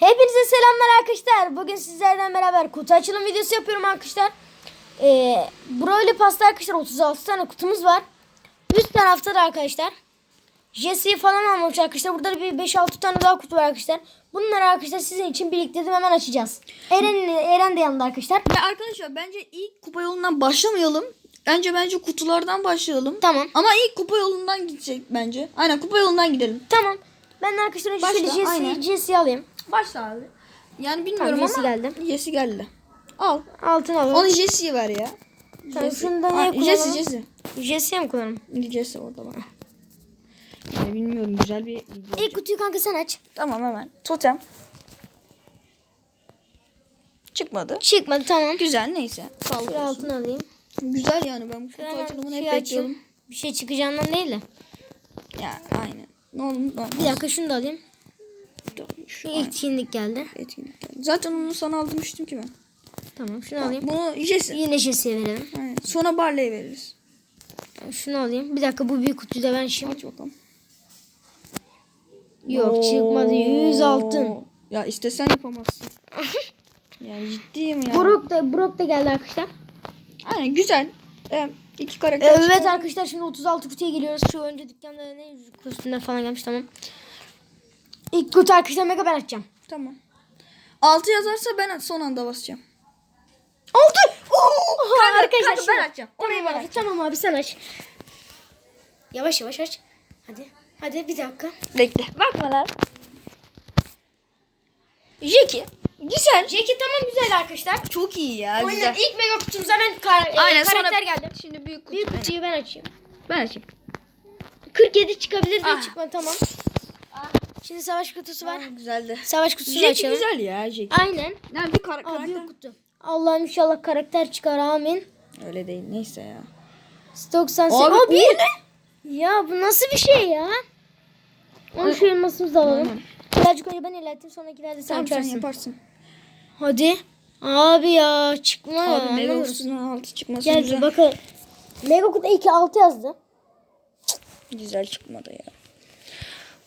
Hepinize selamlar arkadaşlar. Bugün sizlerden beraber kutu açılım videosu yapıyorum arkadaşlar. Ee, Broly pasta arkadaşlar 36 tane kutumuz var. Üst tarafta da arkadaşlar. Jesse'yi falan almamış arkadaşlar. Burada da bir 5-6 tane daha kutu var arkadaşlar. Bunları arkadaşlar sizin için biriktirdim hemen açacağız. Eren, Eren de yanında arkadaşlar. Ya arkadaşlar bence ilk kupa yolundan başlamayalım. Önce bence kutulardan başlayalım. Tamam. Ama ilk kupa yolundan gidecek bence. Aynen kupa yolundan gidelim. Tamam. Ben de arkadaşlar önce şöyle. Jesse'yi alayım. Başla abi. Yani bilmiyorum Tamam, Jesse ama. geldi. Jesse geldi. Al. Altını alalım. Onu Jesse'ye ver ya. Tamam, şunu da Aa, neye Jesse kullanalım? Jesse. Jesse'ye mi kullanalım? Jesse orada bak. Yani bilmiyorum güzel bir video. İlk kutuyu kanka sen aç. Tamam hemen. Totem. Çıkmadı. Çıkmadı tamam. Güzel neyse. Sağlık olsun. altını alayım. Güzel yani ben bu kutu Hemen açılımını şey hep açayım. bekliyorum. Bir şey çıkacağından değil de. Ya aynen. Ne olur ne olmaz. Bir dakika şunu da alayım. Şu etkinlik geldi. etkinlik geldi. Zaten onu sana aldırmıştım ki ben. Tamam şunu alayım. Bunu Jesse. Yine Jesse'ye verelim. Aynen. Sonra Barley'e veririz. Şunu alayım. Bir dakika bu büyük kutuyu da ben şimdi. Aç bakalım. Yok çıkmadı. 100 altın. Ya istesen yapamazsın. yani ciddiyim ya. Brock da, Brock da geldi arkadaşlar. Aynen güzel. Ee, iki karakter Evet çıkardı. arkadaşlar şimdi 36 kutuya geliyoruz. Şu önce dükkanda ne kostümler falan gelmiş tamam. İlk kutu arkadaşlar mega ben açacağım. Tamam. Altı yazarsa ben son anda basacağım. Oldu. Oo, Kanka, arkadaşlar kanka, ben açacağım. Orayı ben Tamam, abi, Tamam abi sen aç. Yavaş yavaş aç. Hadi. Hadi bir dakika. Bekle. Bakma lan. Jackie. Güzel. Jackie tamam güzel arkadaşlar. Çok iyi ya. Oyunun güzel. ilk mega kutumuza ben kar e, Aynen karakter sonra geldi. Şimdi büyük kutu. Büyük Aynen. kutuyu ben açayım. Ben açayım. 47 çıkabilir diye Ah. çıkmadı tamam. Şimdi savaş kutusu var. Aa, güzeldi. Savaş kutusunu açalım. güzel ya Jackie. Aynen. Yani bir kar Aa, karakter. büyük kutu. Allah'ım inşallah karakter çıkar amin. Öyle değil neyse ya. 98. Abi, bir. ne? Ya bu nasıl bir şey ya? Onu şu elmasımızı da alalım. Birazcık önce ben ilerlettim sonrakilerde sen Tamam sen açarsın. yaparsın. Hadi. Abi ya çıkma ya. Abi anlamıyorum. kutusunun altı çıkması Geldi güzel. bakın. Mega kutu 2 6 yazdı. Güzel çıkmadı ya.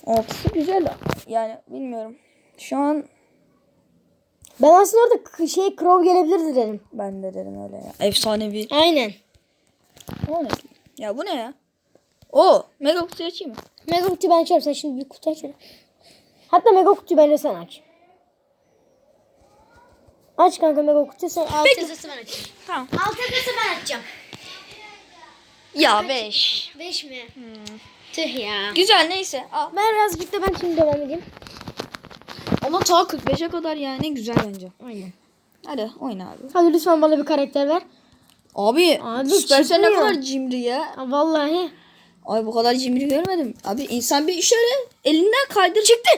Altısı güzel. Yani bilmiyorum. Şu an Ben aslında orada şey Crow gelebilirdi dedim. ben de dedim öyle ya. Efsanevi. Aynen. O ne? Ya bu ne ya? O mega kutuyu açayım mı? Mega kutuyu ben açarım. Sen şimdi büyük kutu aç. Hatta mega kutuyu bence sen aç. Aç kanka mega kutuyu sen altı Bekle. yazısı ben açayım. Tamam. Altı ben açacağım. Ya 5. 5 mi? Tüh ya. Güzel neyse. Al. Ben birazcık da ben şimdi devam edeyim. Ama ta 45'e kadar yani güzel bence. Aynen. Hadi oyna abi. Hadi lütfen bana bir karakter ver. Abi, Abi Supercell ne kadar cimri ya. Ha, vallahi. Ay bu kadar cimri görmedim. Abi insan bir şöyle elinden kaydır. Çıktı.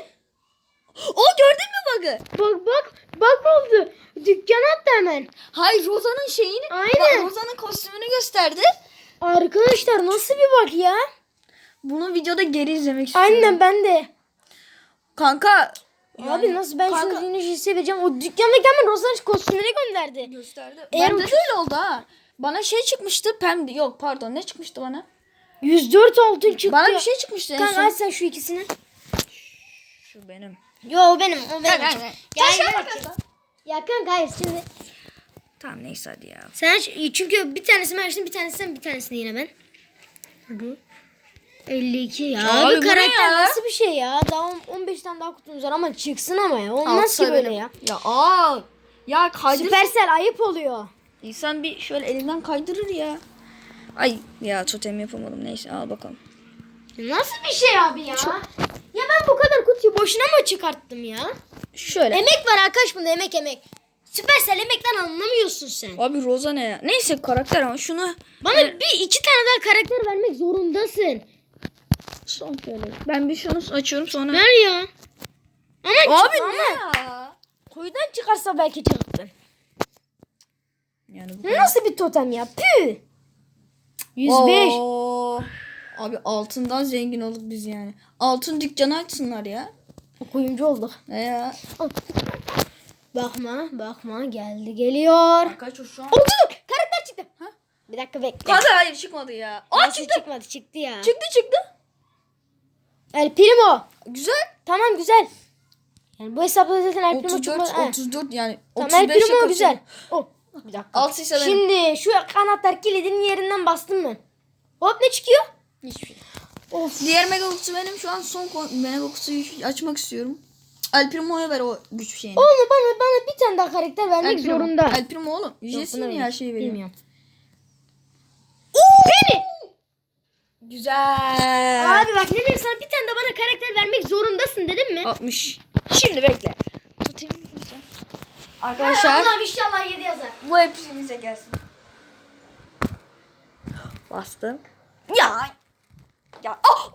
O gördün mü bug'ı? Bak bak bak oldu. Dükkan attı hemen. Hayır Roza'nın şeyini. Aynen. Roza'nın kostümünü gösterdi. Arkadaşlar nasıl bir bak ya? Bunu videoda geri izlemek istiyorum. Aynen ben de. Kanka. Abi nasıl ben kanka, şunu yine vereceğim. O dükkandaki hemen Rozan kostümünü gönderdi. gösterdi. Eğer Bende de öyle oldu ha. Bana şey çıkmıştı. Pem yok pardon ne çıkmıştı bana? 104 altın çıktı. Bana bir şey çıkmıştı en Kanka son. aç sen şu ikisini. Şu benim. Yo o benim o benim. Aynen. Ya, Sen şey ya, kanka hayır şimdi. Tamam neyse hadi ya. Sen. Çünkü bir tanesini ben açtım bir tanesini sen bir tanesini yine ben. Hadi. 52 ya. Abi bu ne karakter ya? nasıl bir şey ya? Daha on- 15 tane daha kutumuz var ama çıksın ama ya. Olmaz ki böyle ya. Ya aa. Ya kaydır. Süpersel ayıp oluyor. İnsan bir şöyle elinden kaydırır ya. Ay ya totem yapamadım neyse al bakalım. Nasıl bir şey abi ya? Ya ben bu kadar kutuyu boşuna mı çıkarttım ya? Şöyle. Emek var arkadaş bunda emek emek. Süpersel emekten anlamıyorsun sen. Abi Roza ne ya? Neyse karakter ama şunu Bana bir iki tane daha karakter vermek zorundasın. Son şöyle. Ben bir şunu açıyorum sonra. Ver ya. Ama Abi çık- ne ya? Kuyudan çıkarsa belki çıktı. Yani bu Bu nasıl bir totem ya? Püh. 105. Oo. Abi altından zengin olduk biz yani. Altın dükkanı açsınlar ya. Kuyumcu olduk. Ne ya? Bakma bakma geldi geliyor. Kaç o şu an? Oldu karakter çıktı. Ha? Bir dakika bekle. Kanka hayır çıkmadı ya. Aa Nasıl çıktı. çıkmadı çıktı ya. Çıktı çıktı. El Primo. Güzel. Tamam güzel. Yani bu hesapta zaten El Primo 34 çıkmaz. Ha. 34 yani Tamam 35'e El Primo güzel. Oh. Bir dakika. Altıysa benim. Şimdi şu kanatlar kilidinin yerinden bastım ben. Hop ne çıkıyor? Hiçbir şey. Of. Diğer mega kutusu benim şu an son kon- mega kutuyu açmak istiyorum. El Primo'ya ver o güç şeyini. Oğlum bana bana bir tane daha karakter vermek zorunda. El Primo oğlum. Ücretsiz mi her şeyi veriyor? Bilmiyorum. Güzel. Abi bak ne diyeyim sana bir tane de bana karakter vermek zorundasın dedim mi? 60. Şimdi bekle. Tutayım. Arkadaşlar Allah inşallah 7 yazar. bu hepimize gelsin. Bastım. Ya. Ya. Oh.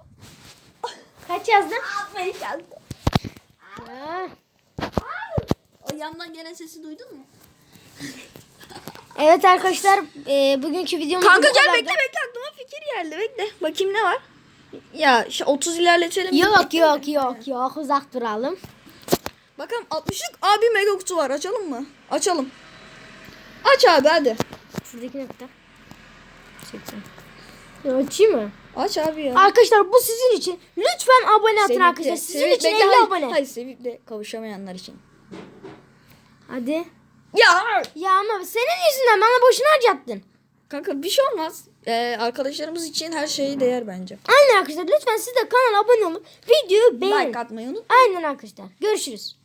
Kaç yazdın? Beni geldi. Ha. O yandan gelen sesi duydun mu? Evet arkadaşlar e, bugünkü videomuz Kanka gel bekle bekle geldi bekle. Bakayım ne var? Ya şu 30 ilerletelim. Yok Bekle. yok yok yok uzak duralım. Bakalım 60'lık abi mega kutu var açalım mı? Açalım. Aç abi hadi. Şuradaki kadar? 80. Ya açayım mı? Aç abi ya. Arkadaşlar bu sizin için. Lütfen abone atın arkadaşlar. Sizin için bekle, 50 hayır, abone. Hayır sevinçle kavuşamayanlar için. Hadi. Ya Ya ama senin yüzünden bana boşuna harcattın. Kanka bir şey olmaz. Ee, arkadaşlarımız için her şeye değer bence. Aynen arkadaşlar lütfen siz de kanala abone olun. Videoyu beğenin. Like atmayı unut. Aynen arkadaşlar. Görüşürüz.